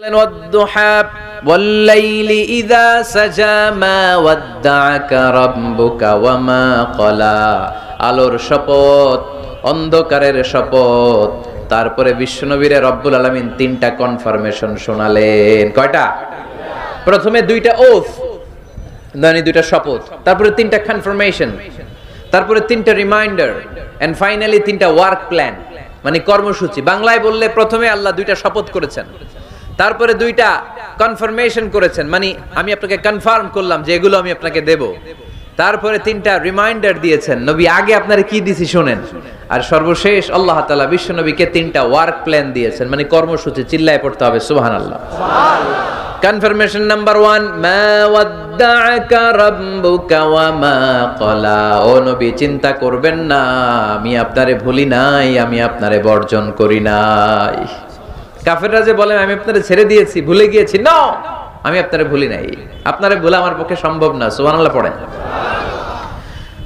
والضحى والليل إذا سجى ما ودعك ربك وما قلى আলোর শপথ অন্ধকারের শপথ তারপরে বিশ্বনবীরে রব্বুল আলামিন তিনটা কনফার্মেশন শোনালেন কয়টা প্রথমে দুইটা ওফ মানে দুইটা শপথ তারপরে তিনটা কনফার্মেশন তারপরে তিনটা রিমাইন্ডার এন্ড ফাইনালি তিনটা ওয়ার্ক প্ল্যান মানে কর্মসূচি বাংলায় বললে প্রথমে আল্লাহ দুইটা শপথ করেছেন তারপরে দুইটা কনফার্মেশন করেছেন। মানে আমি আপনাকে কনফার্ম করলাম যে এগুলো আমি আপনাকে দেব। তারপরে তিনটা রিমাইন্ডার দিয়েছেন। নবী, আগে আপনারা কি দিছি শুনেন। আর সর্বশেষ আল্লাহ তাআলা বিশ্ব নবীকে তিনটা ওয়ার্ক প্ল্যান দিয়েছেন। মানে কর্মসূচি, চিল্লায় পড়তে হবে, সুবহানাল্লাহ। কনফার্মেশন নাম্বার ওয়ান ও নবী, চিন্তা করবেন না, আমি আপনারে ভুলি নাই, আমি আপনারে বর্জন করি নাই। কাফেররা যে বলে আমি আপনারে ছেড়ে দিয়েছি, ভুলে গিয়েছি। না আমি আপনারে ভুলি নাই। আপনারে ভুলে আমার পক্ষে সম্ভব না। সুবহানাল্লাহ পড়েন।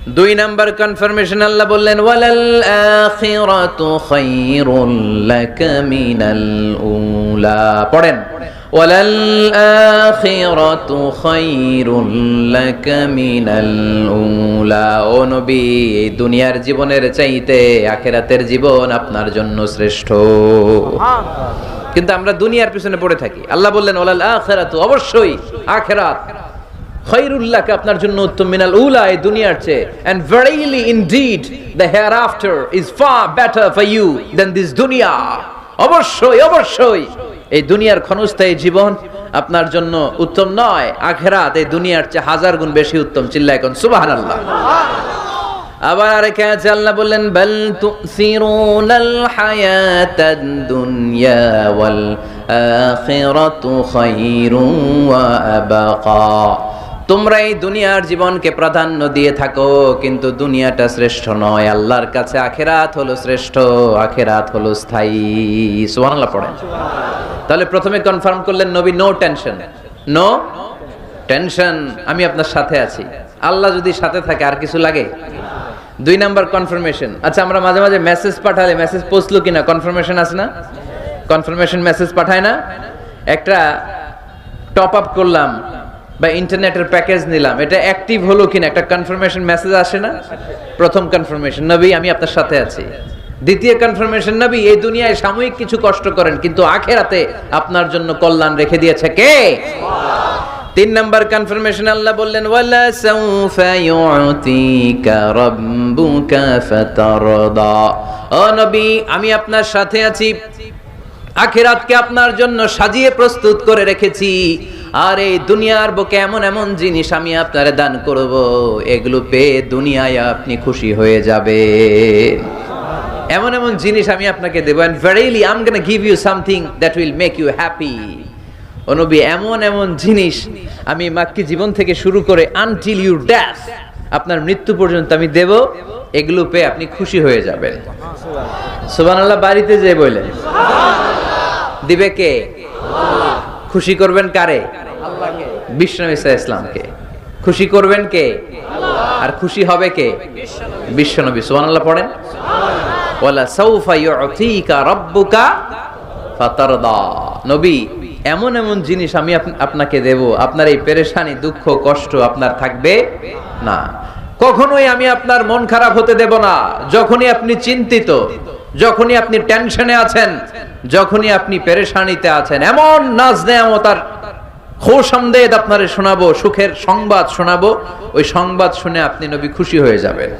দুই নাম্বার কনফার্মেশন আল্লাহ বললেন, ওয়ালাল আখিরাতু খায়রুল লাকা মিনাল উলা। পড়েন। আখিরাতু খায়রুল লাকা মিনাল উলা। ও নবী দুনিয়ার জীবনের চাইতে আখিরাতের জীবন আপনার জন্য শ্রেষ্ঠ। কিন্তু আমরা দুনিয়ার পিছনে পড়ে থাকি। আল্লাহ বললেন ওয়ালাল আখিরাতু অবশ্যই আখেরাত। খৈরুল্লাহকে আপনার জন্য উত্তম মিনাল উলা এই দুনিয়ার চেয়ে। And verily indeed the hereafter is far better for you than this দুনিয়া অবশ্যই অবশ্যই। এই দুনিয়ার ক্ষণস্থায়ী জীবন আপনার জন্য উত্তম নয়। আখেরাত এই দুনিয়ার চেয়ে হাজার গুণ বেশি উত্তম চিল্লা এখন সুবহানাল্লাহ। আবার আরেকে আছে, আল্লাহ বললেন, বাল তুসিরুনাল হায়াতাদ দুনিয়া ওয়াল আখিরাতু খায়রুন ওয়া আবাকা। তোমরা এই দুনিয়ার জীবনকে প্রাধান্য দিয়ে থাকো, কিন্তু দুনিয়াটা শ্রেষ্ঠ নয়। আল্লাহর কাছে আখেরাত হলো শ্রেষ্ঠ, আখেরাত হলো স্থায়ী। সুবহানাল্লাহ পড়েন। তাহলে প্রথমে কনফার্ম করলেন নবী নো টেনশন নো টেনশন আমি আপনার সাথে আছি। আল্লাহ যদি সাথে থাকে, আর কিছু লাগে? দুই নাম্বার কনফার্মেশন আচ্ছা আমরা মাঝে মাঝে মেসেজ পাঠালে মেসেজ পৌঁছলো কিনা? কনফার্মেশন আছে না? কনফার্মেশন মেসেজ পাঠায় না? একটা টপ আপ করলাম। বা ইন্টারনেটের প্যাকেজ নিলাম, এটা অ্যাক্টিভ হলো কিনা, একটা কনফার্মেশন মেসেজ আসে না? প্রথম কনফার্মেশন নবী, আমি আপনার সাথে আছি। দ্বিতীয় কনফার্মেশন নবী, এই দুনিয়ায় সাময়িক কিছু কষ্ট করেন, কিন্তু আখেরাতে আপনার জন্য কল্যাণ রেখে দিয়েছে কে? তিন নাম্বার কনফার্মেশন আল্লাহ বললেন, ওয়ালা সাউফা ইউতিকা রাব্বুকা ফাতারদা। ও নবী, আমি আপনার সাথে আছি। আখিরাতকে আপনার জন্য সাজিয়ে প্রস্তুত করে রেখেছি। আর এই দুনিয়ার বুকে এমন এমন জিনিস আমি আপনারে দান করব, এগুলো পেয়ে দুনিয়ায় আপনি খুশি হয়ে যাবে এমন এমন জিনিস আমি আপনাকে দেবো and verily I'm gonna give you something that will make you happy অনুবি এমন এমন জিনিস আমি মাক্কি জীবন থেকে শুরু করে আনটিল ইউ ড্যাশ আপনার মৃত্যু পর্যন্ত আমি দেব, এগুলো পেয়ে আপনি খুশি হয়ে যাবেন। সুবহানাল্লাহ, বাড়িতে যে বললেন। দিবে কে? খুশি করবেন কারে? বিষ্ণু ইসা ইসলামকে খুশি করবেন কে? আর খুশি হবে কে? বিশ্বনবী। সুবহানাল্লাহ পড়েন। ওয়ালা সাউফা ইউতিকা রাব্বুকা ফাতারদা। নবী এমন এমন জিনিস আমি আপনাকে দেব আপনার এই পেরেশানি দুঃখ কষ্ট আপনার থাকবে না। কখনোই আমি আপনার মন খারাপ হতে দেব না। যখনই আপনি চিন্তিত যখনই আপনি টেনশনে আছেন, যখনই আপনি পেরেশানিতে আছেন, এমন নাচ নেয়ামতার খোসামদেদ আপনারে শোনাবো, সুখের সংবাদ শোনাবো, ওই সংবাদ শুনে আপনি নবী খুশি হয়ে যাবেন।